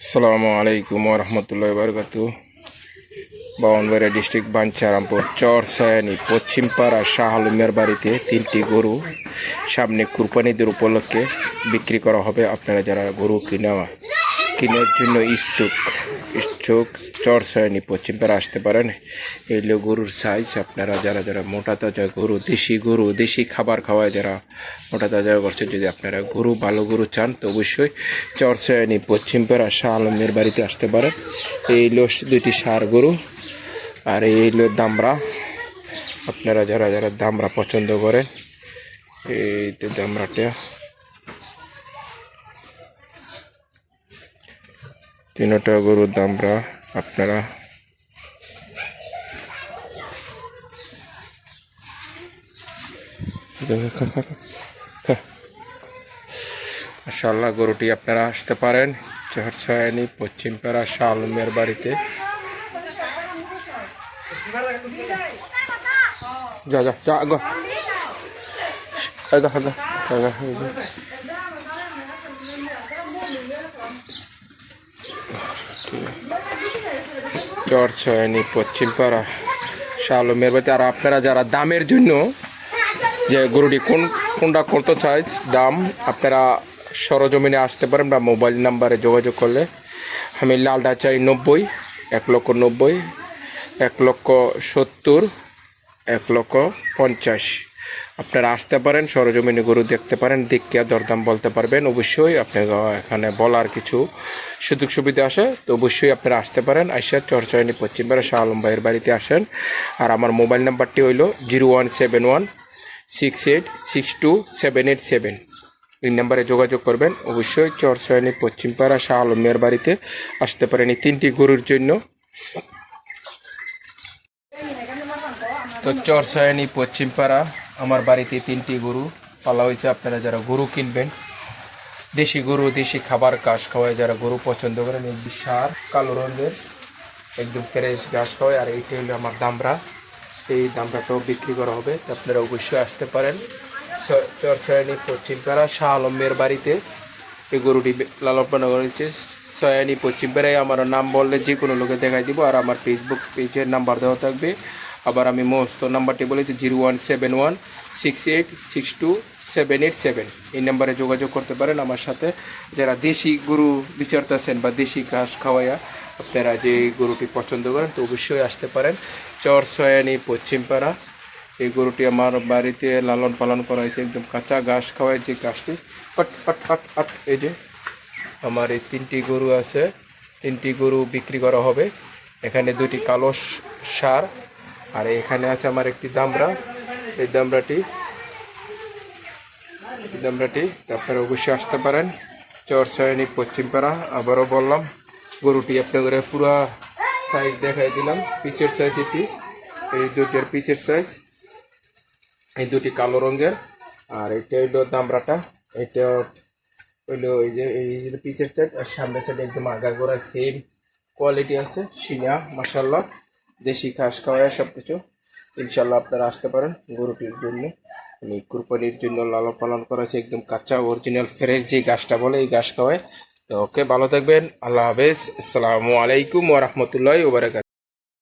আসসালামু আলাইকুম রহমতুল্লাহ বরকাত বাউনবাড়িয়া ডিস্ট্রিক্ট বাঞ্চারামপুর চর সায়ানি পশ্চিমপাড়া শাহ আলমের বাড়িতে তিনটি গরু সামনে কুরবানিদের উপলক্ষে বিক্রি করা হবে। আপনারা যারা গরু কিনা কেনার জন্য ইচ্ছুক ইচ্ছুক, চর সায়ানি পশ্চিমপাড়া আসতে পারেন। এই হলো গরুর সাইজ আপনারা যারা যারা মোটা তাজা গরু, দেশি গরু, দেশি খাবার খাওয়ায় যারা মোটা তাজা করছে যদি আপনারা গরু, ভালো গরু চান, তো অবশ্যই চর সায়ানি পশ্চিমপাড়া শাহ আলমের বাড়িতে আসতে পারেন। এই হলো দুইটি সার গরু আর এই হলো দামরা, আপনারা যারা যারা দামরা পছন্দ করেন, এই তো দামরাটা তিনটা গরুর দামরা আপনারা। মাসাল্লাহ গরুটি আপনারা আসতে পারেন চরছয়ানি পশ্চিমপাড়া শাহ আলমের বাড়িতে। যা যা যা আগা আগা আগা চর ছয়নি পশ্চিমপাড়া শালমের বাড়িতে আর আপনারা যারা দামের জন্য যে গরুটি কোন, কোনটা কত চাইজ দাম, আপনারা সরজমিনে আসতে পারেন বা মোবাইল নাম্বারে যোগাযোগ করলে। আমি লালটা চাই নব্বই, এক লক্ষ নব্বই, এক লক্ষ সত্তর, এক লক্ষ পঞ্চাশ। আপনারা আসতে পারেন, সরজমিনে গরু দেখতে পারেন দেখে দরদাম বলতে পারবেন। অবশ্যই আপনার এখানে বলার কিছু সুযোগ সুবিধা আসে তো অবশ্যই আপনারা আসতে পারেন। আইসা চরচয়নি পশ্চিমবাড়া শাহ আলম ভাইয়ের বাড়িতে আসেন। আর আমার মোবাইল নাম্বারটি হইল zero one seven one, six eight, six two, seven eight seven. এই নাম্বারে যোগাযোগ করবেন। অবশ্যই চরচয়নি পশ্চিমপাড়া শাহ আলমের বাড়িতে আসতে পারেন এই তিনটি গরুর জন্য। তো চরসায়নি পশ্চিমপাড়া আমার বাড়িতে তিনটি গরু। পালা হয়েছে আপনারা যারা গরু কিনবেন, দেশি গরু, দেশি খাবার, ঘাস খাওয়ায় যারা গরু পছন্দ করেন, এই বিশাল কালো রঙের, একদম ফ্রেশ ঘাস খাওয়ায়। আর এইটা হলো আমার দামরা। এই দামরাটাও বিক্রি করা হবে। আপনারা অবশ্যই আসতে পারেন। চরসায়নি পশ্চিমপাড়া শাহ আলমের বাড়িতে। এই গরুটি লালন পালন করা হয়েছে সয়ানি পশ্চিমপাড়ায় আমার নাম বললে যে কোনো লোকে দেখাই দিব। আর আমার ফেসবুক পেজের নাম্বার দেওয়া থাকবে। আবার আমি মস্ত নাম্বারটি বলেছি zero one seven one six eight six two seven eight seven. এই নাম্বারে যোগাযোগ করতে পারেন আমার সাথে। যারা দেশি গরু বিচারতেছেন বা দেশি ঘাস খাওয়াইয়া আপনারা যে গরুটি পছন্দ করেন, তো অবশ্যই আসতে পারেন। চর সয়ানি পশ্চিমপাড়া। এই গরুটি আমার বাড়িতে লালন পালন করা হয়েছে, একদম কাঁচা ঘাস খাওয়ায় যে ঘাসটি। আট আট আট আট এই যে আমার এই তিনটি গরু আছে। তিনটি গরু বিক্রি করা হবে। এখানে দুটি কালো সার আর এখানে আছে আমার একটি দামরা। এই দামরাটি দামরাটি আপনারা অবশ্যই আসতে পারেন। চর সয়নি পশ্চিমপাড়া আবারও বললাম, গরুটি আপনাদের পুরা সাইজ দেখাই দিলাম, পিচের সাইজ এটি, এই দুটির পিচের সাইজ এই দুটি কালো রঙের, আর এটা হইল দামরাটা, এটা হইল এই যে এই যে পিচের সাইড আর সামনের সাইড একদম আগা গোড়া সেম কোয়ালিটি আছে সিনা মাসাল্লাহ দেশি ঘাস খাওয়ায় সব কিছু ইনশাল্লাহ আপনারা আসতে পারেন গরুটির জন্য। আমি কুরবানির জন্য লালন পালন করা একদম কাঁচা অরিজিনাল ফ্রেশ যে গাছটা বলে এই গাছ খাওয়ায়। তো ওকে ভালো থাকবেন, আল্লাহ হাফেজ। আসসালামু আলাইকুম ওরহমতুল্লাহ ওবরাকাত